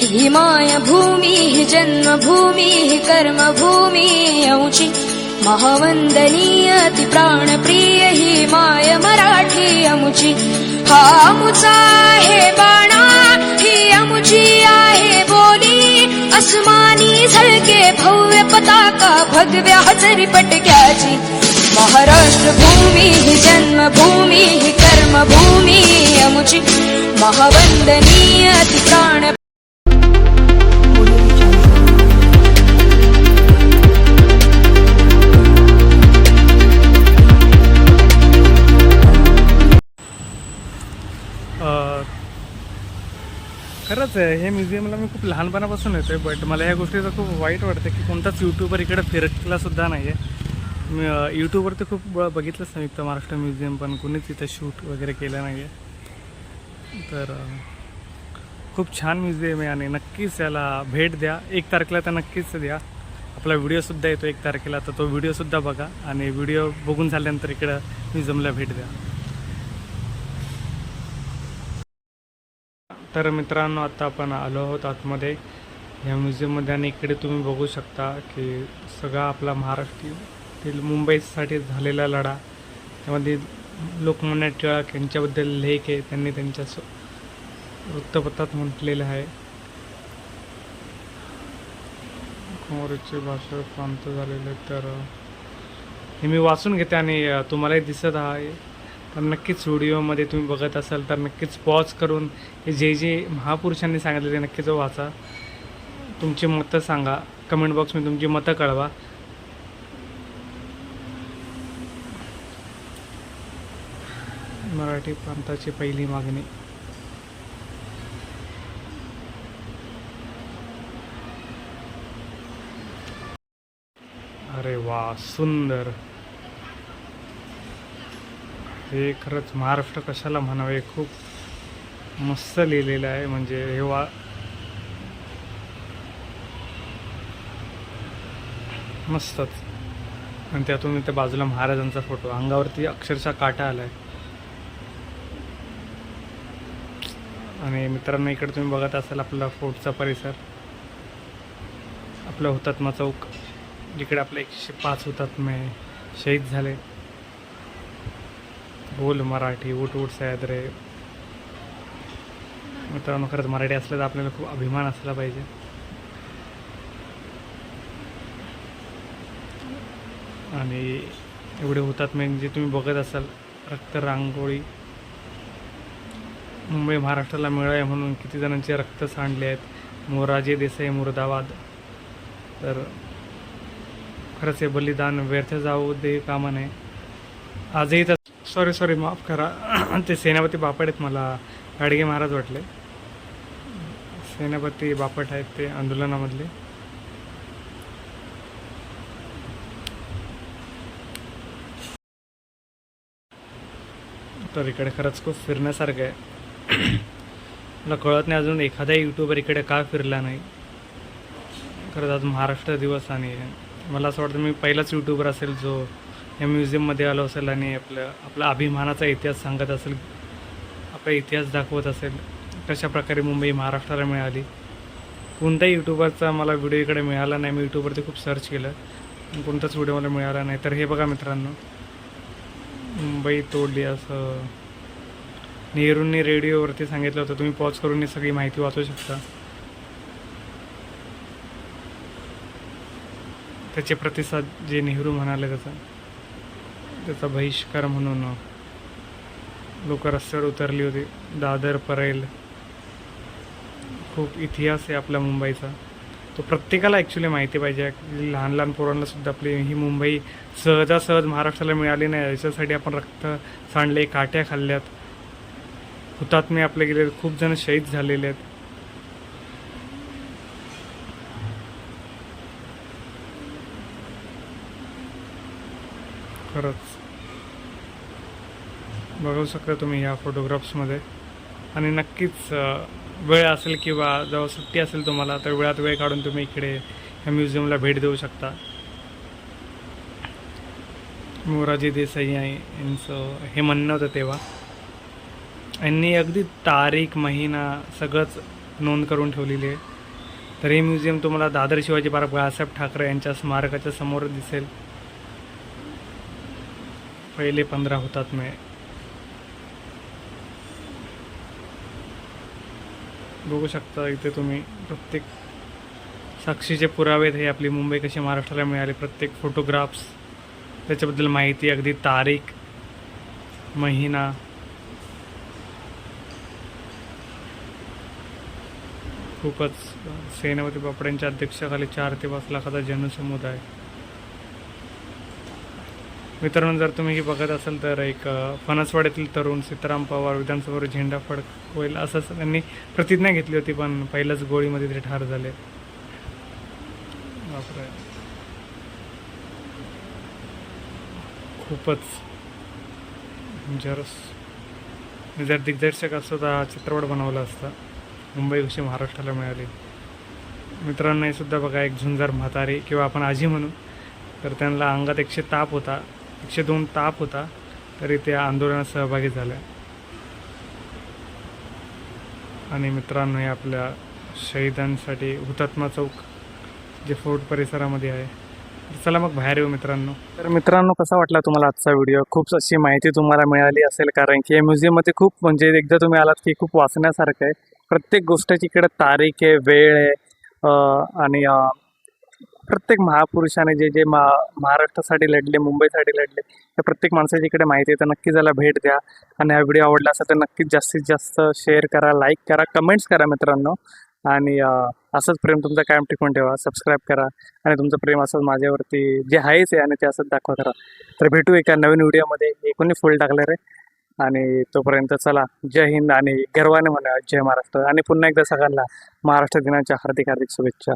ही मायभूमी ही जन्मभूमी ही कर्मभूमी अमुची महावंदनीय ती प्राणप्रिय ही माय मराठी अमुची हा अमुचा आहे बाणा बोली। अस्मानी झळके भव्य पताका भगव्या हजरी पटक्याची। महाराष्ट्र भूमी ही जन्मभूमी ही कर्मभूमी अमुची महावंदनीय ती प्राण खरंच आहे हे म्युझियमला मी खूप लहानपणापासून येतो आहे बट मला ह्या गोष्टीचं खूप वाईट वाटतं की कोणताच यूट्यूबर इकडे फिरकलासुद्धा नाही आहे मी यूट्यूबवर तर खूप ब- बघितलं संयुक्त महाराष्ट्र म्युझियम पण कोणीच इथं शूट वगैरे केलं नाही आहे तर खूप छान म्युझियम आहे आणि नक्कीच याला भेट द्या. एक तारखेला तर नक्कीच द्या. आपला व्हिडिओसुद्धा येतो एक तारखेला तर तो व्हिडिओसुद्धा बघा आणि व्हिडिओ बघून झाल्यानंतर इकडं म्युझियमला भेट द्या. तर मित्रांनो आता आपण आलो आहोत आतमध्ये. या म्युझियममध्ये आणि इकडे तुम्ही बघू शकता की सगळा आपला महाराष्ट्रीतील मुंबईसाठी झालेला लढा. त्यामध्ये लोकमान्य टिळक यांच्याबद्दल लेख आहे त्यांनी त्यांच्या वृत्तपत्रात म्हटलेलं आहे. काँग्रेसचे भाषा प्रांत झालेले तर हे मी वाचून घेते आणि तुम्हालाही दिसत आहे. तर नक्कीच व्हिडिओमध्ये तुम्ही बघत असाल तर नक्कीच पॉज करून हे जे जे महापुरुषांनी सांगितले ते नक्कीच वाचा. तुमची मतं सांगा. कमेंट बॉक्समध्ये तुमची मतं कळवा. मराठी प्रांताची पहिली मागणी. अरे वा सुंदर. हे खरंच महाराष्ट्र कशाला म्हणावे? खूप मस्त लिहिलेलं आहे. म्हणजे हे वा मस्तच. आणि त्यातून त्या बाजूला महाराजांचा फोटो. अंगावरती अक्षरशः काटा आलाय. आणि मित्रांनो इकडे तुम्ही बघत असाल आपला फोर्टचा परिसर. आपला हुतात्मा चौक. जिकडे आपले एकशे पाच हुतात्मे शहीद झाले. बोल मराठी उठ उठ सह्याद रे मित्रांनो खरंच मराठी असलं तर आपल्याला खूप अभिमान असला पाहिजे. आणि एवढे होतात म्हणजे तुम्ही बघत असाल रक्त रांगोळी. मुंबई महाराष्ट्राला मिळावे म्हणून किती जणांचे रक्त सांडले आहेत. मोराजे देसाई मुर्दाबाद. तर खरंच हे बलिदान व्यर्थ जाऊ दे कामा नये. आजही तर सॉरी सॉरी माफ करा. ते सेनापती बापट आहेत मला. गाडगे महाराज वाटले. सेनापती बापट आहेत ते आंदोलनामधले. तर इकडे खरंच खूप फिरण्यासारखं आहे. मला कळत नाही अजून एखादा यूट्यूबर इकडे का फिरला नाही. खरंच आज महाराष्ट्र दिवस आणि मला असं वाटतं मी पहिलाच यूट्यूबर असेल जो या म्युझियममध्ये आलो असेल आणि आपलं आपला अभिमानाचा इतिहास सांगत असेल आपला इतिहास दाखवत असेल कशा प्रकारे मुंबई महाराष्ट्राला मिळाली. कोणत्याही यूट्यूबरचा मला व्हिडिओ इकडे मिळाला नाही मी यूट्यूबवरती खूप सर्च केलं. पण कोणताच व्हिडिओ मला मिळाला नाही. तर हे बघा मित्रांनो मुंबई तोडली असं. नेहरूंनी रेडिओवरती सांगितलं होतं तुम्ही पॉज करून ही सगळी माहिती वाचू शकता. त्याचे प्रतिसाद जे नेहरू म्हणाले त्याचा त्याचा बहिष्कार म्हणून लोक रस्त्यावर उतरली होती. दादर परेल. खूप इतिहास आहे आपल्या मुंबईचा. तो प्रत्येकाला ॲक्च्युली माहिती पाहिजे. लहान लहान पोरांना सुद्धा आपली ही मुंबई सहजासहज महाराष्ट्राला मिळाली नाही. याच्यासाठी आपण रक्त सांडले काट्या खाल्ल्यात. हुतात्मे आपले गेले खूप जण शहीद झालेले आहेत. खरंच. बघू शकता तुम्ही ह्या फोटोग्राफ्समध्ये. आणि नक्कीच वेळ असेल किंवा जेव्हा सुट्टी असेल तुम्हाला तर वेळात वेळ काढून तुम्ही इकडे ह्या म्युझियमला भेट देऊ शकता. मोराजी देसाई यांचं हे म्हणणं होतं तेव्हा यांनी अगदी तारीख महिना सगळंच नोंद करून ठेवलेली आहे. तर हे म्युझियम तुम्हाला दादर शिवाजी पार्क बाळासाहेब ठाकरे यांच्या स्मारकाच्या समोर दिसेल. पहिले पंधरा होतात मे. बघू शकता इथे तुम्ही प्रत्येक साक्षीचे पुरावे हे आपली मुंबई कशी महाराष्ट्राला मिळाली प्रत्येक फोटोग्राफ्स त्याच्याबद्दल माहिती अगदी तारीख महिना. खूपच सेनापती बापड्यांच्या अध्यक्षाखाली चार ते पाच लाखाचा जनसमुदाय. मित्रांनो जर तुम्ही ही बघत असाल तर एक फणसवाड्यातील तरुण सीताराम पवार विधानसभेवर झेंडा फडक होईल असंच त्यांनी प्रतिज्ञा घेतली होती पण पहिल्याच गोळीमध्ये ते ठार झाले. खूपच जरस मी जर दिग्दर्शक असतो तर हा चित्रपट बनवला असता. मुंबई कशी महाराष्ट्राला मिळाली. मित्रांनाही सुद्धा बघा एक झुंजार म्हातारी किंवा आपण आजी म्हणू तर त्यांना अंगात एकशे ताप होता. एकशे दोन ताप होता तरी ते आंदोलनात सहभागी झाल्या. आणि मित्रांनो हे आपल्या शहीदांसाठी हुतात्मा चौक जे फोर्ट परिसरामध्ये आहे. चला मग बाहेर येऊ मित्रांनो. तर मित्रांनो कसा वाटला तुम्हाला आजचा व्हिडिओ? खूप अशी माहिती तुम्हाला मिळाली असेल कारण की या म्युझियममध्ये खूप म्हणजे एकदा तुम्ही आलात की खूप वाचण्यासारखं आहे. प्रत्येक गोष्टीची इकडे तारीख आहे वेळ आहे आणि प्रत्येक महापुरुषाने जे जे मा महाराष्ट्रासाठी लढले मुंबईसाठी लढले त्या प्रत्येक माणसाची इकडे माहिती आहे. तर नक्की त्याला भेट द्या. आणि हा व्हिडिओ आवडला असेल तर नक्कीच जास्तीत जास्त शेअर करा लाईक करा कमेंट्स करा मित्रांनो. आणि असंच प्रेम तुमचं कायम टिकून ठेवा. सबस्क्राईब करा. आणि तुमचं प्रेम असंच माझ्यावरती जे आहेच आहे आणि ते असंच दाखवा करा तर भेटू एका नवीन व्हिडिओमध्ये एकूणही फुल टाकलं रे? आणि तोपर्यंत चला. जय हिंद आणि गर्वाने म्हणा. जय महाराष्ट्र. आणि पुन्हा एकदा सगळ्यांना महाराष्ट्र दिनाच्या हार्दिक हार्दिक शुभेच्छा.